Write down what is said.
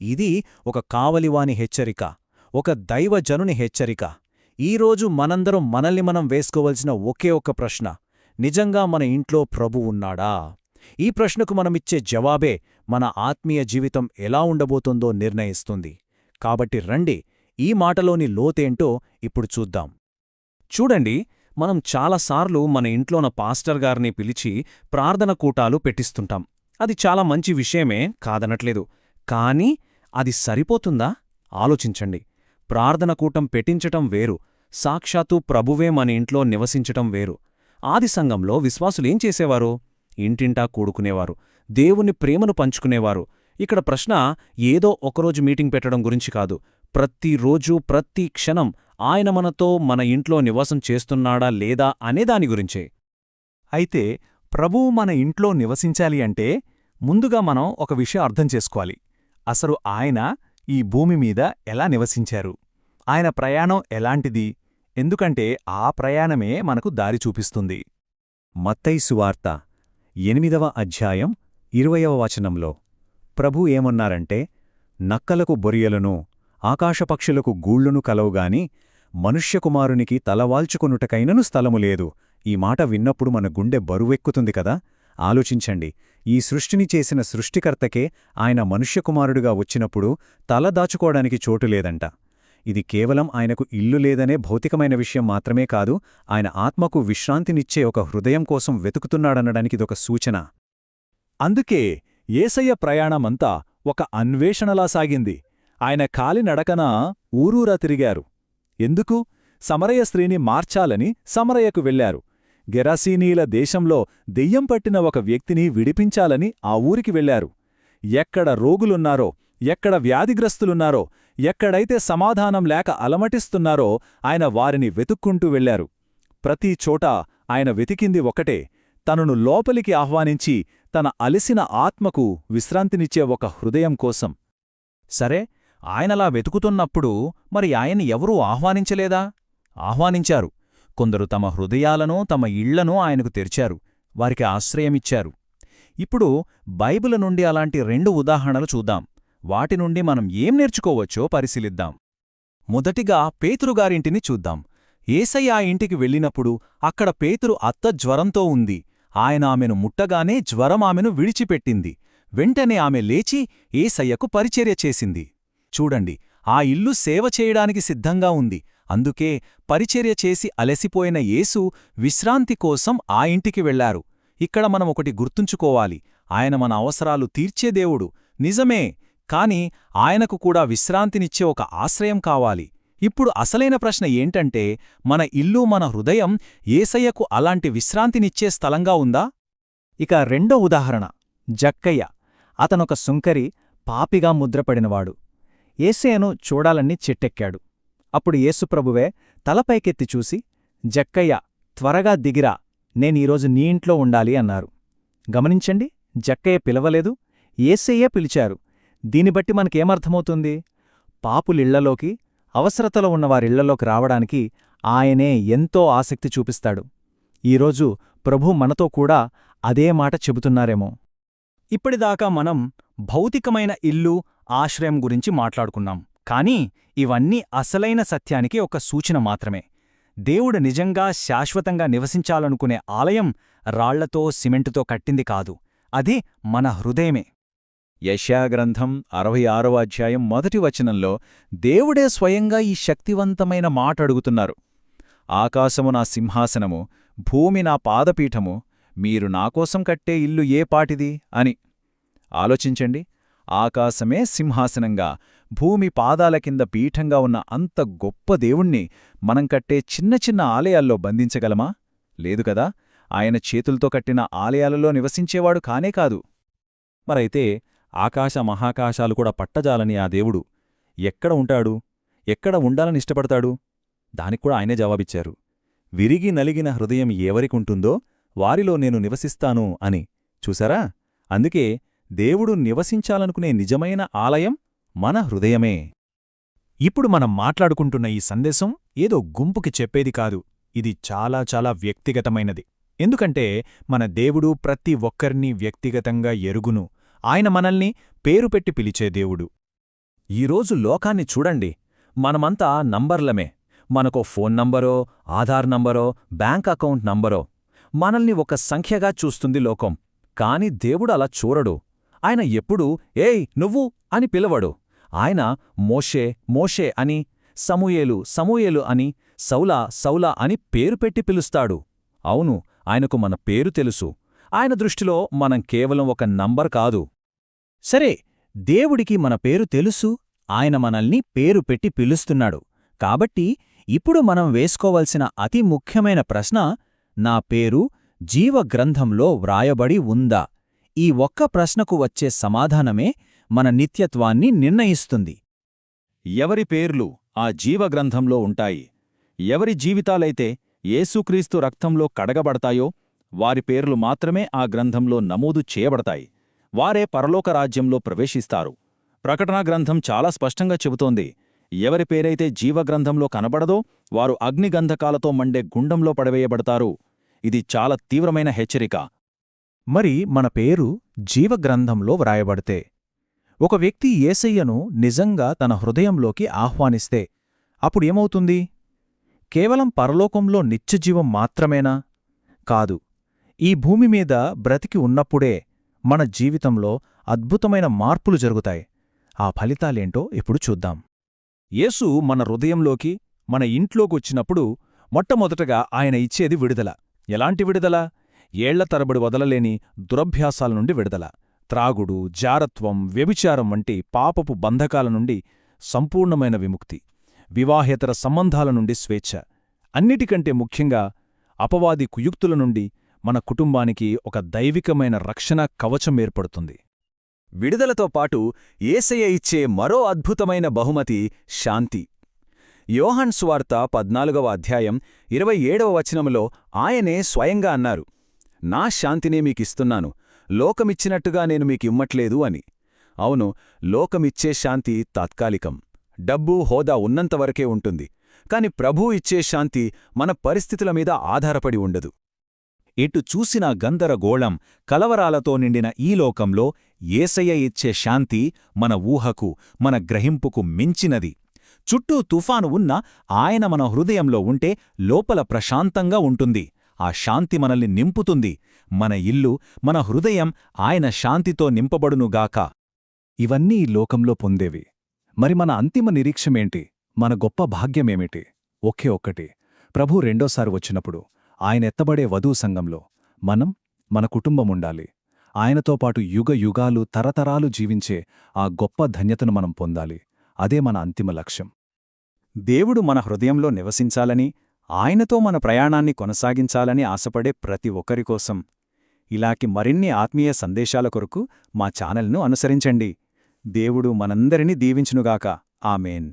ఇది ఒక కావలివాని హెచ్చరిక ఒక దైవజనుని హెచ్చరిక. ఈరోజు మనందరం మనల్ని మనం వేసుకోవలసిన ఒకే ఒక ప్రశ్న నిజంగా మన ఇంట్లో ప్రభు ఉన్నాడా? ఈ ప్రశ్నకు మనమిచ్చే జవాబే మన ఆత్మీయ జీవితం ఎలా ఉండబోతుందో నిర్ణయిస్తుంది. కాబట్టి రండి ఈ మాటలోని లోతేంటో ఇప్పుడు చూద్దాం. చూడండి మనం చాలాసార్లు మన ఇంట్లోన పాస్టర్ గారిని పిలిచి ప్రార్థన కూటాలు పెట్టిస్తుంటాం. అది చాలా మంచి విషయమే కాదనట్లేదు. కానీ అది సరిపోతుందా? ఆలోచించండి. ప్రార్థనకూటం పెట్టించటం వేరు. సాక్షాత్తు ప్రభువే మన ఇంట్లో నివసించటం వేరు. ఆది సంఘంలో విశ్వాసులేం చేసేవారు? ఇంటింటా కూడుకునేవారు. దేవుని ప్రేమను పంచుకునేవారు. ఇక్కడ ప్రశ్న ఏదో ఒకరోజు మీటింగ్ పెట్టడం గురించి కాదు. ప్రతిరోజూ ప్రతి క్షణం ఆయన మనతో మన ఇంట్లో నివాసం చేస్తున్నాడా లేదా అనేదాని గురించే. అయితే ప్రభువు మన ఇంట్లో నివసించాలి అంటే ముందుగా మనం ఒక విషయం అర్థం చేసుకోవాలి. అసలు ఆయన ఈ భూమి మీద ఎలా నివసించారు? ఆయన ప్రయాణం ఎలాంటిది? ఎందుకంటే ఆ ప్రయాణమే మనకు దారి చూపిస్తుంది. మత్తైసు ఎనిమిదవ అధ్యాయం ఇరవయవ వచనంలో. ప్రభు ఏమన్నారంటే నక్కలకు బొరియలను ఆకాశపక్షులకు గూళ్ళును కలవుగాని మనుష్యకుమారునికి తలవాల్చుకొనుటకైనను స్థలము లేదు. ఈ మాట విన్నప్పుడు మన గుండె బరువెక్కుతుంది కదా? ఆలోచించండి. ఈ సృష్టిని చేసిన సృష్టికర్తకే ఆయన మనుష్యకుమారుడుగా వచ్చినప్పుడు తల దాచుకోవడానికి చోటు లేదంట. ఇది కేవలం ఆయనకు ఇల్లు లేదనే భౌతికమైన విషయం మాత్రమే కాదు ఆయన ఆత్మకు విశ్రాంతినిచ్చే ఒక హృదయం కోసం వెతుకుతున్నాడనడానికిదొక సూచన. అందుకే ఏసయ్య ప్రయాణమంతా ఒక అన్వేషణలా సాగింది. ఆయన కాలినడకన ఊరూరా తిరిగారు. ఎందుకు? సమరయ స్త్రీని మార్చాలని సమరయ్యకు వెళ్ళారు గెరాసీనీల దేశంలో దెయ్యం పట్టిన ఒక వ్యక్తిని విడిపించాలని ఆ ఊరికి వెళ్ళారు ఎక్కడ రోగులున్నారో ఎక్కడ వ్యాధిగ్రస్తులున్నారో ఎక్కడైతే సమాధానం లేక అలమటిస్తున్నారో ఆయన వారిని వెతుక్కుంటూ వెళ్ళారు ప్రతి చోటా ఆయన వెతికింది ఒకటే తనను లోపలికి ఆహ్వానించి తన అలిసిన ఆత్మకు విశ్రాంతినిచ్చే ఒక హృదయం కోసం. సరే ఆయనలా వెతుకుతున్నప్పుడు మరి ఆయన్ని ఎవరూ ఆహ్వానించలేదా? ఆహ్వానించారు. కొందరు తమ హృదయాలను తమ ఇళ్ళను ఆయనకు తెరిచారు. వారికి ఆశ్రయమిచ్చారు. ఇప్పుడు బైబిల్ నుండి అలాంటి రెండు ఉదాహరణలు చూద్దాం. వాటి నుండి మనం ఏం నేర్చుకోవచ్చో పరిశీలిద్దాం. మొదటిగా పేతురుగారింటిని చూద్దాం. ఏసయ్య ఆ ఇంటికి వెళ్ళినప్పుడు అక్కడ పేతురు అత్త జ్వరంతో ఉంది. ఆయన ఆమెను ముట్టగానే జ్వరం ఆమెను విడిచిపెట్టింది. వెంటనే ఆమె లేచి ఏసయ్యకు పరిచర్య చేసింది. చూడండి ఆ ఇల్లు సేవ చేయడానికి సిద్ధంగా ఉంది. అందుకే పరిచర్య చేసి అలసిపోయిన యేసు విశ్రాంతి కోసం ఆ ఇంటికి వెళ్ళారు ఇక్కడ మనం ఒకటి గుర్తుంచుకోవాలి. ఆయన మన అవసరాలు తీర్చే దేవుడు. నిజమే కాని ఆయనకు కూడా విశ్రాంతినిచ్చే ఒక ఆశ్రయం కావాలి. ఇప్పుడు అసలైన ప్రశ్న ఏంటంటే మన ఇల్లు మన హృదయం ఏసయ్యకు అలాంటి విశ్రాంతినిచ్చే స్థలంగా ఉందా? ఇక రెండో ఉదాహరణ జక్కయ్య. అతనొక సుంకరి పాపిగా ముద్రపడినవాడు. ఏసయ్యను చూడాలని చెట్టెక్కాడు. అప్పుడు యేసుప్రభువే తలపైకెత్తి చూసి జక్కయ్య త్వరగా దిగిరా నేనీరోజు నీ ఇంట్లో ఉండాలి అన్నారు. గమనించండి జక్కయ్య పిలవలేదు ఏసయ్యే పిలిచారు. దీనిబట్టి మనకేమర్థమవుతుంది? పాపులిళ్ళలోకి అవసరతలో ఉన్నవారిళ్ళలోకి రావడానికి ఆయనే ఎంతో ఆసక్తి చూపిస్తాడు. ఈరోజు ప్రభు మనతో కూడా అదే మాట చెబుతున్నారేమో. ఇప్పటిదాకా మనం భౌతికమైన ఇల్లు ఆశ్రయం గురించి మాట్లాడుకున్నాం. కానీ ఇవన్నీ అసలైన సత్యానికి ఒక సూచన మాత్రమే. దేవుడు నిజంగా శాశ్వతంగా నివసించాలనుకునే ఆలయం రాళ్ళతో సిమెంటుతో కట్టింది కాదు. అది మన హృదయమే. యశాగ్రంథం అరవై ఆరవ అధ్యాయం మొదటి వచనంలో దేవుడే స్వయంగా ఈ శక్తివంతమైన మాట అడుగుతున్నారు. ఆకాశము నా సింహాసనము భూమి నా పాదపీఠము మీరు నాకోసం కట్టే ఇల్లు ఏ పాటిది? అని. ఆలోచించండి. ఆకాశమే సింహాసనంగా భూమి పాదాల కింద పీఠంగా ఉన్న అంత గొప్ప దేవుణ్ణి మనం కట్టే చిన్న చిన్న ఆలయాల్లో బంధించగలమా? లేదు కదా ఆయన చేతులతో కట్టిన ఆలయాలలో నివసించేవాడు కానే కాదు. మరైతే ఆకాశ మహాకాశాలు కూడా పట్టజాలని ఆ దేవుడు ఎక్కడ ఉంటాడు? ఎక్కడ ఉండాలని ఇష్టపడతాడు? దానిక్కూడా ఆయనే జవాబిచ్చారు. విరిగి నలిగిన హృదయం ఎవరికుంటుందో వారిలో నేను నివసిస్తాను అని. చూసారా? అందుకే దేవుడు నివసించాలనుకునే నిజమైన ఆలయం మన హృదయమే. ఇప్పుడు మనం మాట్లాడుకుంటున్న ఈ సందేశం ఏదో గుంపుకి చెప్పేది కాదు. ఇది చాలా చాలా వ్యక్తిగతమైనది. ఎందుకంటే మన దేవుడు ప్రతి ఒక్కరినీ వ్యక్తిగతంగా ఎరుగును. ఆయన మనల్ని పేరు పెట్టి పిలిచే దేవుడు. ఈరోజు లోకాన్ని చూడండి. మనమంతా నంబర్లమే. మనకో ఫోన్ నంబరో ఆధార్ నంబరో బ్యాంక్ అకౌంట్ నంబరో. మనల్ని ఒక సంఖ్యగా చూస్తుంది లోకం. కాని దేవుడు అలా చూడడు. ఆయన ఎప్పుడూ ఏయ్ నువ్వు అని పిలవడు. ఆయన మోషే మోషే అని సమూయేలు సమూయేలు అని సౌలా సౌలా అని పేరు పెట్టి పిలుస్తాడు. అవును ఆయనకు మన పేరు తెలుసు. ఆయన దృష్టిలో మనం కేవలం ఒక నంబర్ కాదు. సరే దేవుడికి మన పేరు తెలుసు ఆయన మనల్ని పేరు పెట్టి పిలుస్తున్నాడు. కాబట్టి ఇప్పుడు మనం వేసుకోవలసిన అతి ముఖ్యమైన ప్రశ్న నా పేరు జీవగ్రంథంలో వ్రాయబడి ఉందా? ఈ ఒక్క ప్రశ్నకు వచ్చే సమాధానమే మన నిత్యత్వాన్ని నిర్ణయిస్తుంది. ఎవరి పేర్లు ఆ జీవగ్రంథంలో ఉంటాయి? ఎవరి జీవితాలైతే యేసుక్రీస్తు రక్తంలో కడగబడతాయో వారి పేర్లు మాత్రమే ఆ గ్రంథంలో నమోదు చేయబడతాయి. వారే పరలోక రాజ్యంలో ప్రవేశిస్తారు. ప్రకటనా గ్రంథం చాలా స్పష్టంగా చెబుతోంది. ఎవరి పేరైతే జీవగ్రంథంలో కనబడదో వారు అగ్నిగంధకాలతో మండే గుండంలో పడవేయబడతారు. ఇది చాలా తీవ్రమైన హెచ్చరిక. మరి మన పేరు జీవగ్రంథంలో వ్రాయబడితే ఒక వ్యక్తి ఏసయ్యను నిజంగా తన హృదయంలోకి ఆహ్వానిస్తే అప్పుడేమవుతుంది కేవలం పరలోకంలో నిత్యజీవం మాత్రమేనా? కాదు. ఈ భూమి మీద బ్రతికి ఉన్నప్పుడే మన జీవితంలో అద్భుతమైన మార్పులు జరుగుతాయి. ఆ ఫలితాలేంటో ఇప్పుడు చూద్దాం. యేసు మన హృదయంలోకి మన ఇంట్లోకొచ్చినప్పుడు మొట్టమొదటగా ఆయన ఇచ్చేది విడుదల. ఎలాంటి విడుదల? ఏళ్ళ తరబడి వదలలేని దురభ్యాసాల నుండి విడుదల. త్రాగుడు జారత్వం వ్యభిచారం వంటి పాపపు బంధకాల నుండి సంపూర్ణమైన విముక్తి వివాహేతర సంబంధాల నుండి స్వేచ్ఛ. అన్నిటికంటే ముఖ్యంగా అపవాది కుయుక్తుల నుండి మన కుటుంబానికి ఒక దైవికమైన రక్షణ కవచం ఏర్పడుతుంది. విడుదలతో పాటు ఏసయ ఇచ్చే మరో అద్భుతమైన బహుమతి శాంతి. యోహన్ స్వార్త పద్నాలుగవ అధ్యాయం ఇరవై ఏడవ వచనములో ఆయనే స్వయంగా అన్నారు నా శాంతినే మీకిస్తున్నాను. లోకమిచ్చినట్టుగా నేను మీకు ఇమ్మట్లేదు అని. అవును లోకమిచ్చే శాంతి తాత్కాలికం. డబ్బు హోదా ఉన్నంతవరకే ఉంటుంది. కాని ప్రభూ ఇచ్చే శాంతి మన పరిస్థితుల మీద ఆధారపడి ఉండదు. ఎటు చూసిన గందరగోళం కలవరాలతో నిండిన ఈ లోకంలో ఏసయ్య ఇచ్చే శాంతి మన ఊహకు మన గ్రహింపుకు మించినది. చుట్టూ తుఫాను ఉన్నా ఆయన మన హృదయంలో ఉంటే లోపల ప్రశాంతంగా ఉంటుంది. ఆ శాంతి మనల్ని నింపుతుంది. మన ఇల్లు మన హృదయం ఆయన శాంతితో నింపబడునుగాక. ఇవన్నీ ఈ లోకంలో పొందేవి. మరి మన అంతిమ నిరీక్షమేంటి? మన గొప్ప భాగ్యమేమిటి? ఒకే ఒక్కటి. ప్రభు రెండోసారి వచ్చినప్పుడు ఆయన ఎత్తబడే వధూ సంఘంలో మనం మన కుటుంబముండాలి ఆయనతో పాటు యుగ యుగాలు తరతరాలు జీవించే ఆ గొప్ప ధన్యతను మనం పొందాలి. అదే మన అంతిమ లక్ష్యం. దేవుడు మన హృదయంలో నివసించాలని ఆయనతో మన ప్రయాణాన్ని కొనసాగించాలని ఆశపడే ప్రతి ఒక్కరి కోసం. ఇలాకి మరిన్ని ఆత్మీయ సందేశాల కొరకు మా ఛానల్ను అనుసరించండి. దేవుడు మనందరినీ దీవించునుగాక. ఆమెన్.